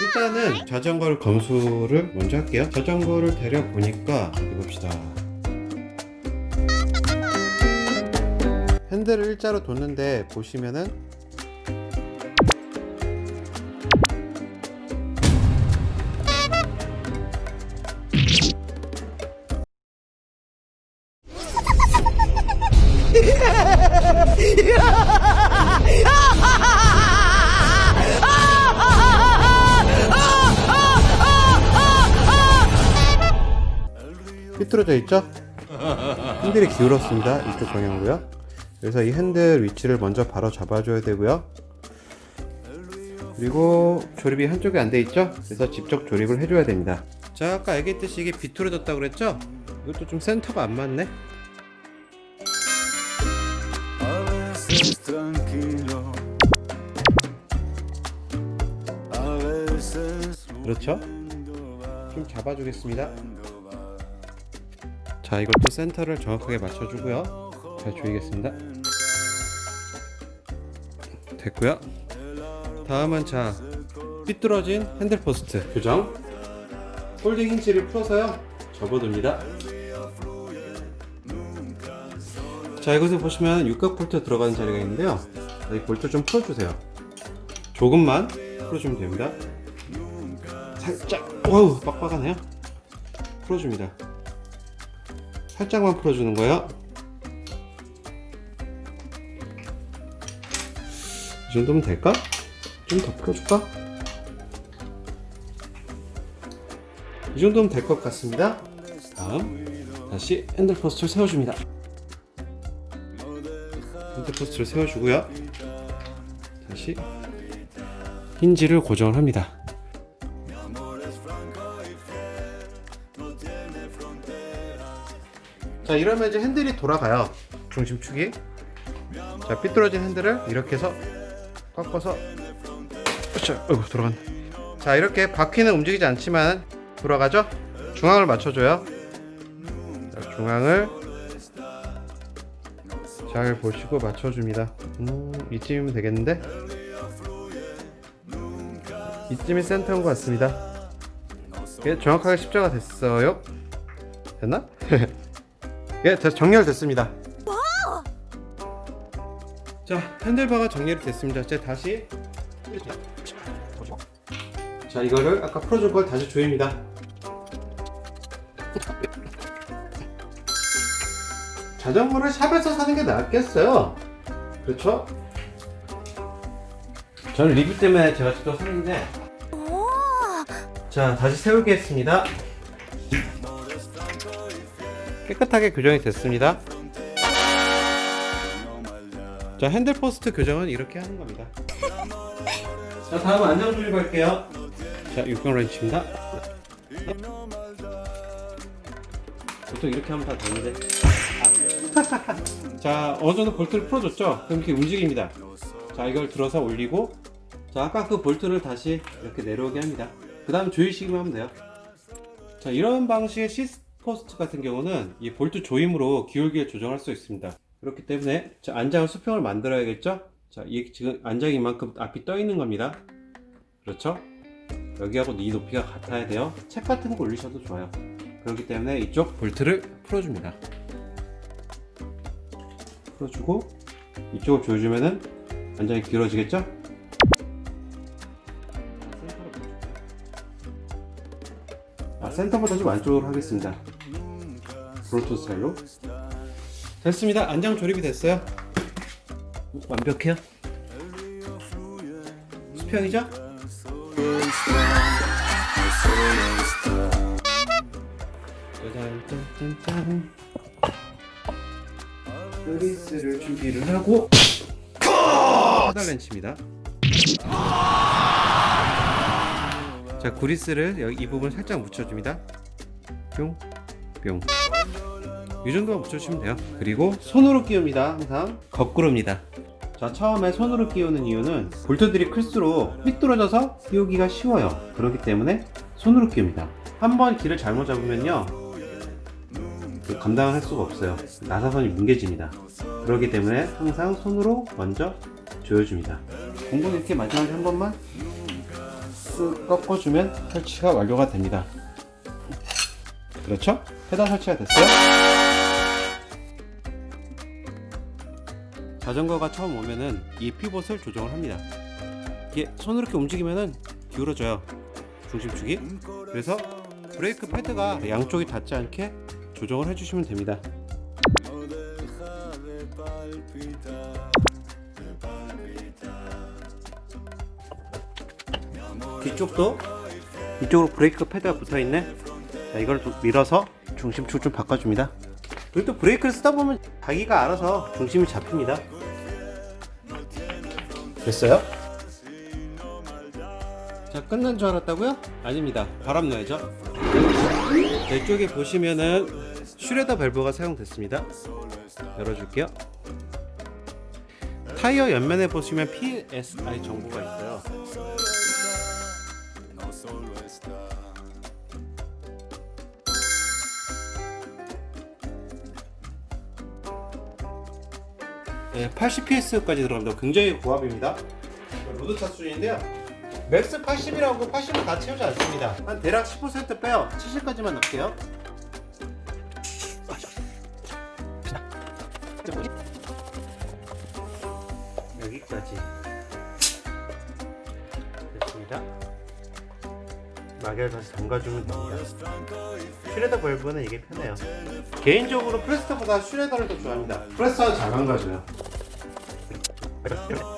일단은 자전거를 검수를 먼저 할게요. 자전거를 대려 보니까 어디 봅시다. 핸들을 일자로 뒀는데 보시면은 삐뚤어져 있죠? 핸들이 기울었습니다. 이쪽 방향으로요. 그래서 이 핸들 위치를 먼저 바로 잡아줘야 되고요. 그리고 조립이 한쪽에 안 돼 있죠? 그래서 직접 조립을 해줘야 됩니다. 자, 아까 얘기했듯이 이게 비뚤어졌다고 그랬죠? 이것도 좀 센터가 안 맞네. 그렇죠? 좀 잡아주겠습니다. 자, 이것도 센터를 정확하게 맞춰주고요. 잘 조이겠습니다. 됐고요. 다음은 자, 삐뚤어진 핸들 포스트 교정. 폴딩 힌지를 풀어서요. 접어둡니다. 자, 이곳에 보시면 육각 볼트 들어가는 자리가 있는데요. 자, 이 볼트 좀 풀어주세요. 조금만 풀어주면 됩니다. 살짝 어우 빡빡하네요 풀어줍니다 살짝만 풀어주는 거예요. 이 정도면 될까? 좀 더 풀어줄까? 이 정도면 될 것 같습니다. 다음 다시 핸들 포스트를 세워줍니다. 핸들 포스트를 세워주고요. 다시 힌지를 고정을 합니다 자 이러면 이제 핸들이 돌아가요. 중심축이. 자 삐뚤어진 핸들을 이렇게 해서 꺾어서. 으쌰 어이구 돌아간다 자 이렇게 바퀴는 움직이지 않지만 돌아가죠? 중앙을 맞춰줘요. 자, 중앙을. 잘 보시고 맞춰줍니다. 음, 이쯤이면 되겠는데? 이쯤이 센터인 것 같습니다. 예, 정확하게 십자가 됐어요? 됐나? 예, 자, 정렬됐습니다. 자, 핸들바가 정렬이 됐습니다. 이제 다시 자, 이거를 아까 풀어준 걸 다시 조입니다. 자전거를 샵에서 사는 게 낫겠어요. 그렇죠? 저는 리뷰 때문에 제가 직접 샀는데 자, 다시 세우겠습니다. 깨끗하게 교정이 됐습니다. 자 핸들 포스트 교정은 이렇게 하는 겁니다. 자 다음 안장 조립 할게요. 자 육경 렌치입니다. 보통 이렇게 하면 다 되는데. 아. 자 어느 정도 볼트를 풀어줬죠? 그럼 이렇게 움직입니다. 자 이걸 들어서 올리고 자 아까 그 볼트를 다시 이렇게 내려오게 합니다. 그 다음 조이시기만 하면 돼요. 자 이런 방식의 시스 포스트 같은 경우는 이 볼트 조임으로 기울기를 조정할 수 있습니다. 그렇기 때문에 자, 안장을 수평을 만들어야겠죠? 자, 이 지금 안장이 이만큼 앞이 떠 있는 겁니다. 그렇죠? 여기하고 이 높이가 같아야 돼요. 책 같은 거 올리셔도 좋아요. 그렇기 때문에 이쪽 볼트를 풀어줍니다. 풀어주고 이쪽을 조여주면은 안장이 길어지겠죠? 센터보다 좀 안쪽으로 하겠습니다. 브로토 스타일로. 됐습니다. 안장 조립이 됐어요. 완벽해요. 수평이죠? 짠짠짠짠. 그리스를 준비를 하고 페달 렌치입니다. 자, 구리스를 여기 이 부분 살짝 묻혀줍니다. 뿅, 뿅. 이 정도만 묻혀주시면 돼요. 그리고 손으로 끼웁니다. 항상 거꾸로입니다. 자, 처음에 손으로 끼우는 이유는 볼트들이 클수록 삐뚤어져서 끼우기가 쉬워요. 그렇기 때문에 손으로 끼웁니다. 한번 길을 잘못 잡으면요. 그 감당을 할 수가 없어요. 나사선이 뭉개집니다. 그렇기 때문에 항상 손으로 먼저 조여줍니다. 공공 이렇게 마지막에 한 번만 쓱 꺾어주면 설치가 완료가 됩니다. 그렇죠? 페달 설치가 됐어요. 자전거가 처음 오면은 이 피봇을 조정을 합니다. 이게 손으로 이렇게 움직이면은 기울어져요. 중심축이. 그래서 브레이크 패드가 양쪽이 닿지 않게 조정을 해주시면 됩니다. 뒤쪽도 이쪽으로 브레이크 패드가 붙어 있네. 자, 이걸 좀 밀어서 중심축 좀 바꿔줍니다. 그리고 또 브레이크를 쓰다 보면 자기가 알아서 중심이 잡힙니다. 됐어요? 자, 끝난 줄 알았다고요? 아닙니다. 바람 넣어야죠. 자, 이쪽에 보시면은 슈레더 밸브가 사용됐습니다. 열어줄게요. 타이어 옆면에 보시면 PSI 정보가 있어요. 80ps까지 들어갑니다. 굉장히 고압입니다. 로드차 수준인데요. 맥스 80이라고 80은 다 채우지 않습니다. 한 대략 10% 빼요. 70까지만 넣을게요. 여기까지 됐습니다. 마개를 다시 담가주면 됩니다. 슈레더 벌브는 이게 편해요. 개인적으로 프레스터보다 슈레더를 더 좋아합니다. 프레스터는 잘 담가줘요. Hello.